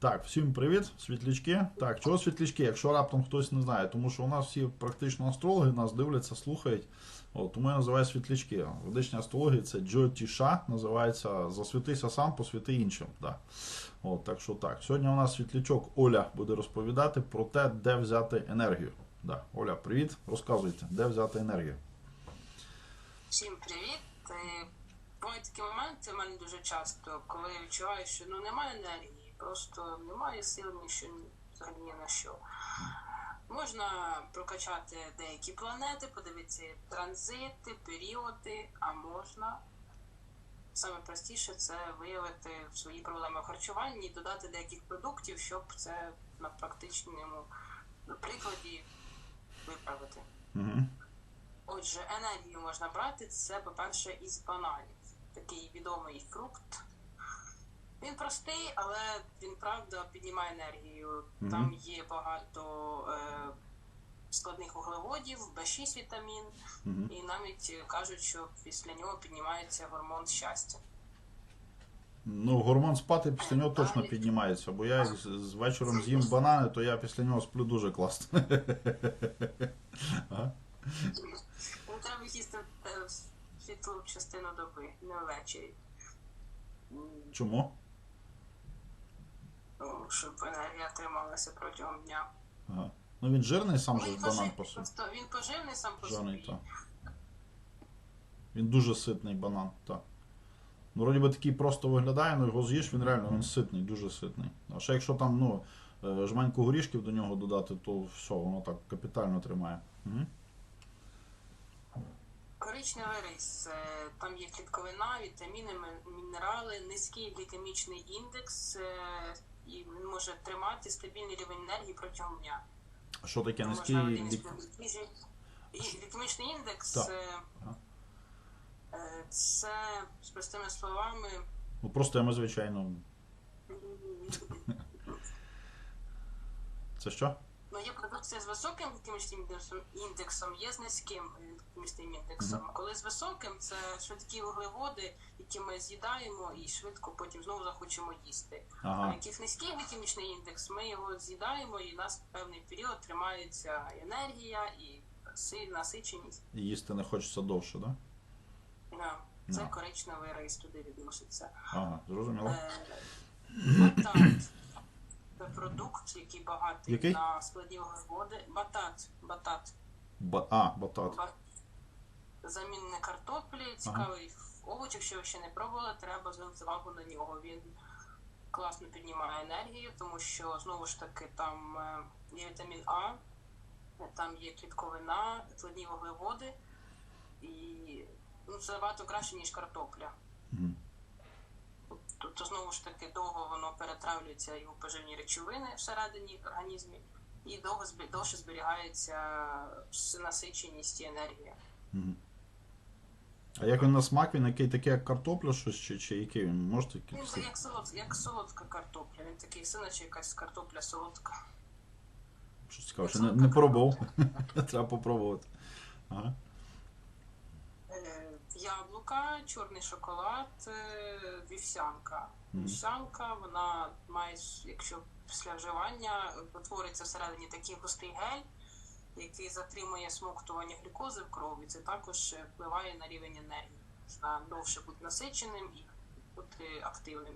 Так, всім привіт, світлячки. Так, чого світлячки, якщо раптом хтось не знає, тому що у нас всі практично астрологи нас дивляться, слухають. От, тому я називаю світлячки. Ведичні астрології це Джотіша, називається Засвітися сам, посвіти іншим. Да. От, так що так. Сьогодні у нас світлячок Оля буде розповідати про те, де взяти енергію. Да. Оля, привіт, розказуйте, де взяти енергію. Всім привіт. Е, Бувають такі моменти в мене дуже часто, коли я відчуваю, що ну немає енергії, просто немає сил ні що взагалі ні на що. Можна прокачати деякі планети, подивитися транзити, періоди, а можна саме простіше це виявити свої проблеми в харчуванні і додати деяких продуктів, щоб це на практичному прикладі виправити. Угу. Отже, енергію можна брати це, по-перше, із бананів. Такий відомий фрукт. Він простий, але він правда піднімає енергію. Мгм. Там є багато е, складних вуглеводів, Б6 вітамін, Угу. і навіть кажуть, що після нього піднімається гормон щастя. Ну, гормон спати після нього точно піднімається, бо я з, вечором з'їм банани, то я після нього сплю дуже класно. Ну, треба їсти е, в світлу частину доби, не ввечері. Чому? Ну, щоб енергія трималася протягом дня. Ага. Ну він жирний сам же Він банан по собі. просто він поживний сам по Жирний, собі. так. Він дуже ситний банан, так. Ну, вроді би такий просто виглядає, але його з'їш, він реально він ситний, дуже ситний. А ще якщо там, ну, е, жменьку горішків до нього додати, то все, воно так капітально тримає. Угу. Коричневий рис. е, Там є клітковина, вітаміни, мінерали, низький глікемічний індекс, е, і він може тримати стабільний рівень енергії протягом дня. Що таке низький один лік... продуктів їжі. І Глікемічний індекс Так. е, Ага. е, це з простими словами. Ну просто я звичайно. Це що? Ну, є продукція з високим глікемічним індексом, індексом, є з низьким е, глікемічним індексом. Коли з високим, це швидкі вуглеводи, які ми з'їдаємо і швидко потім знову захочемо їсти. А Ага. який низький глікемічний індекс, ми його з'їдаємо, і у нас певний період тримається енергія і насиченість. І їсти не хочеться довше, так? Да? Да. Це Да. коричневий рис туди відноситься. Ага, зрозуміло. Е, Батат це продукт, який багатий Який? на складні вуглеводи. Батат. Батат. Ба... А, батат. Ба- Замінне картоплі, цікавий овоч, якщо ви ще не пробували, треба звернути увагу на нього. Він класно піднімає енергію, тому що знову ж таки там е, є вітамін А, е, там є клітковина, складні вуглеводи, і ну, це набагато краще, ніж картопля. Мгм. Тобто, знову ж таки, довго воно перетравлюється його поживні речовини всередині організмі, і довго довше зберігається насиченість і енергія. Мгм. А як він на смак, він який такий, як картопля, щось, чи, чи який він? Можете Він як, солод, як солодка картопля. Він такий синаче якась картопля солодка. Щось цікаве, що не, не пробував. Треба попробувати. Ага. Яблука, чорний шоколад, е, вівсянка. Вівсянка, вона має, якщо після вживання утвориться всередині такий густий гель, який затримує смоктування глюкози в крові. Це також впливає на рівень енергії. Можна довше бути насиченим і бути активним,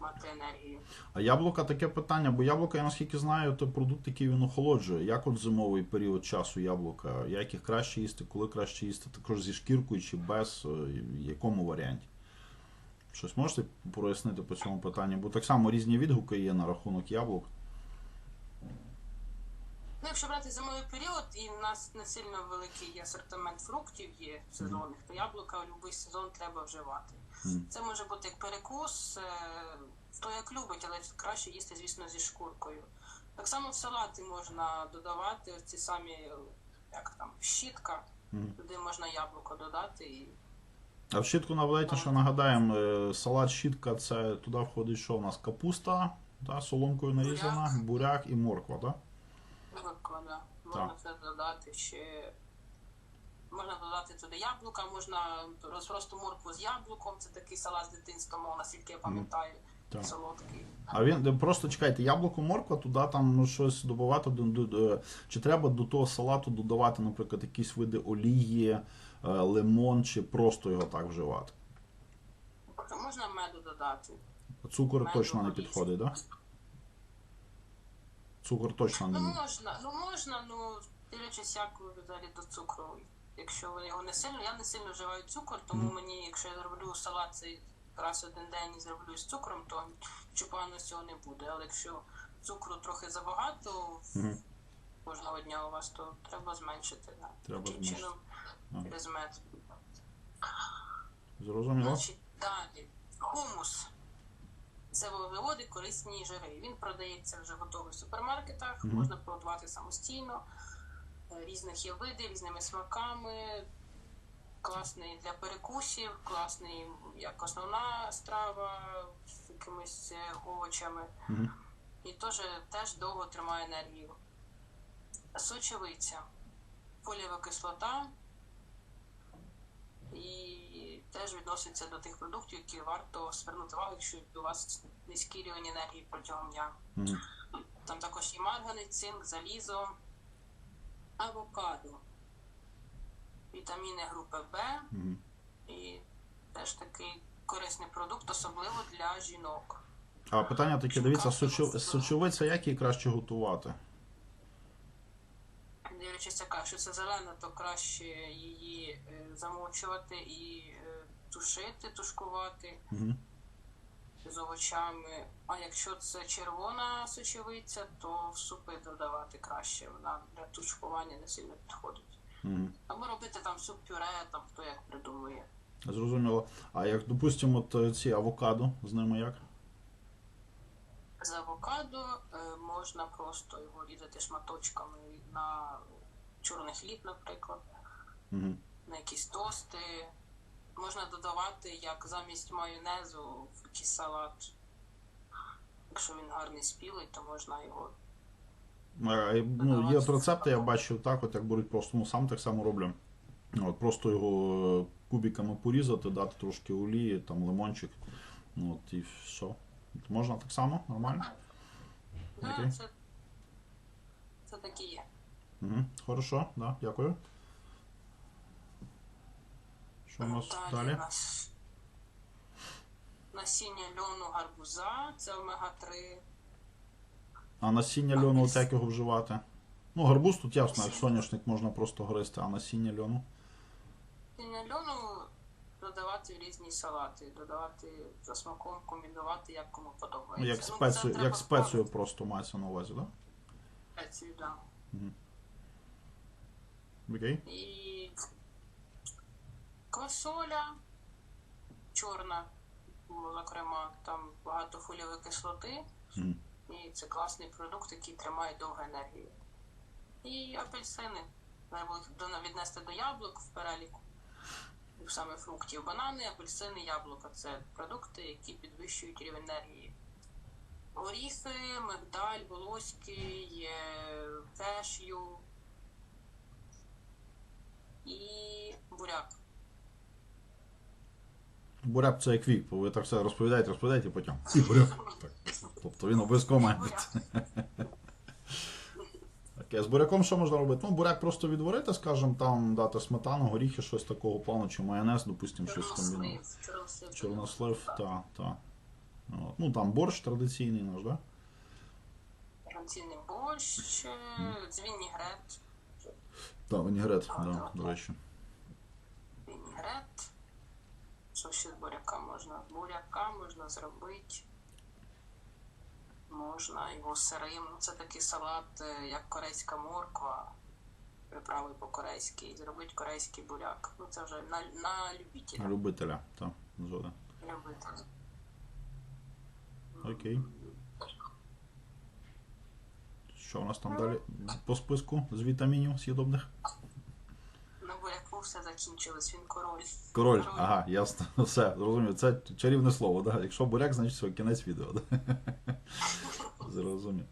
мати енергію. А яблука таке питання, бо яблука, я наскільки знаю, то продукт, який він охолоджує. Як от зимовий період часу яблука? Як їх краще їсти, коли краще їсти? Також зі шкіркою чи без, е, в якому варіанті? Щось можете прояснити по цьому питанню? Бо так само різні відгуки є на рахунок яблук. Ну, якщо брати зимовий період, і в нас не сильно великий асортимент фруктів є сезонних, то яблука в будь-який сезон треба вживати. Це може бути як перекус, е, хто як любить, але краще їсти, звісно, зі шкуркою. Так само в салати можна додавати ці самі, як там, щітка, туди можна яблуко додати і А в щітку наведете, що нагадаємо, е, салат щітка це туди входить, що у нас капуста, та, соломкою нарізана, буряк і морква, так? Да. Можна це додати ще. Можна додати туди яблука, можна просто моркву з яблуком. Це такий салат з дитинства, мов, наскільки я пам'ятаю. Так. солодкий. А він просто чекайте, яблуко, морква, туди там ну, щось додавати. до- до- до- Чи треба до того салату додавати, наприклад, якісь види олії, е, лимон, чи просто його так вживати? Можна меду додати. Цукор Меду, точно не підходить, так? Да? Цукор точно Ну не. можна, ну можна, ну дивлячись, як ви взагалі до цукру. Якщо ви його не сильно, я не сильно вживаю цукор, тому мені, якщо я зроблю салат цей раз один день і зроблю з цукром, то поганого з цього не буде. Але якщо цукру трохи забагато Мгм. кожного дня у вас, то треба зменшити. Да. Треба Таким зменшити. чином Ага. через мед. Зрозуміло? Значить, далі. Хумус. Це вуглеводи, корисні жири. Він продається вже готовий в супермаркетах, Мгм. можна приготувати самостійно. Е, Різних є види, різними смаками. Класний для перекусів, класний як основна страва з якимись е, овочами. Мгм. І теж, теж довго тримає енергію. Сочевиця, фолієва кислота. І теж відноситься до тих продуктів, які варто звернути увагу, якщо у вас низький рівень енергії протягом дня. Мгм. Там також і марганець, цинк, залізо, авокадо, вітаміни групи Б Мгм. і теж такий корисний продукт, особливо для жінок. А питання таке, дивіться, сочовиця, як її краще готувати? Дивлячись, яка, якщо це зелена, то краще її е, замочувати і е, тушити, тушкувати Мгм. з овочами. А якщо це червона сочевиця, то в супи додавати краще. Вона для тушкування не сильно підходить. Мгм. Або робити там суп пюре, там хто як придумує. Зрозуміло. А як, допустимо, е, ці авокадо, з ними як? З авокадо е, можна просто його різати шматочками на чорний хліб, наприклад. Мгм. на якісь тости. Можна додавати як замість майонезу в якийсь салат. Якщо він гарний спілий, то можна його. Е, Ну, є рецепти, я бачив так, от як беруть просто, ну сам так само роблю. От, просто його е, кубиками порізати, дати трошки олії, там лимончик. Ну, от і все. От Можна так само, нормально? Да, Окей. це, це такі є. Угу. Хорошо, да, дякую. Що у нас Далі далі? у нас насіння льону гарбуза, це омега-3. А насіння льону, от як його вживати? Ну, гарбуз тут ясно, як соняшник можна просто гристи, а насіння льону? Насіння льону додавати в різні салати, додавати за смаком, комбінувати, як кому подобається. Ну, як це спецію, треба як спецію просто мається на увазі, так? Спецію, да. Да? Окей. І квасоля чорна, зокрема, там багато фолієвої кислоти, Мгм. і це класний продукт, який тримає довгу енергію. І апельсини. Треба віднести до яблук в переліку. Саме фруктів. Банани, апельсини, яблука це продукти, які підвищують рівень енергії. Горіхи, мигдаль, волоський, кешю і буряк. Буряк це як вік, ви так все розповідаєте, розповідаєте, потім. І буряк. Так. Тобто він обов'язково має бути. Окей, з буряком що можна робити? Ну, буряк просто відварити, скажімо, там дати сметану, горіхи, щось такого плану, чи майонез, допустимо, щось комбінувати. Чорнослив. Так, так. От. Ну там борщ традиційний наш, да? Традиційний борщ, е, вінігрет. Так, вінігрет, да, до речі. Вінігрет. Що ще з буряка можна? Буряка можна зробити. Можна його сирим. Ну, Це такий салат, е, як корейська морква. Приправи по-корейськи. І зробити корейський буряк. Ну це вже на, на любителя. Любителя, так, згоден. Любителя. Окей. Що у нас там далі по списку з вітамінів з'їдобних? Все закінчилось, він король. Король, ага, ясно. Все, зрозумів. Це чарівне слово, да? Якщо буряк, значить все, кінець відео. Да? Зрозумів.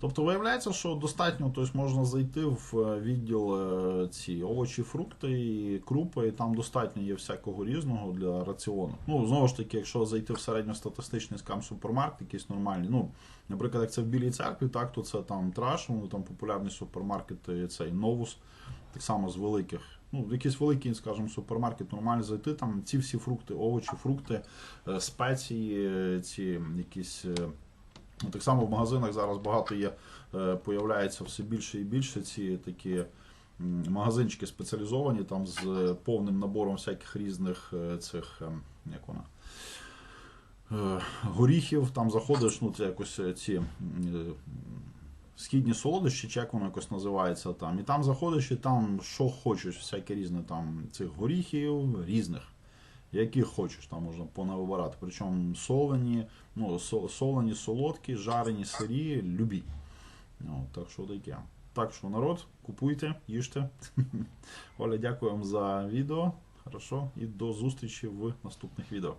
Тобто виявляється, що достатньо, тобто можна зайти в е, відділ е, ці овочі, фрукти і крупи, і там достатньо є всякого різного для раціону. Ну, знову ж таки, якщо зайти в середньостатистичний скам супермаркет, якийсь нормальний, ну, наприклад, як це в Білій церкві, так, то це там траш, ну, там популярні супермаркети, цей новус, так само з великих. Ну, якийсь великий, скажімо, супермаркет нормально зайти, там ці всі фрукти, овочі, фрукти, е, спеції, е, ці якісь. е, Ну, так само в магазинах зараз багато є, появляється все більше і більше ці такі магазинчики спеціалізовані там з повним набором всяких різних цих, як вона, горіхів, там заходиш, ну це якось ці східні солодощі, чи як воно якось називається там. І там заходиш і там що хочеш, всяке різне там цих горіхів різних. Яких хочеш, там можна понавибирати. Причому солені, ну, солені, солодкі, жарені, сирі, любі. Ну, так що таке. Так що народ, купуйте, їжте. Оля, дякую вам за відео. Хорошо, і до зустрічі в наступних відео.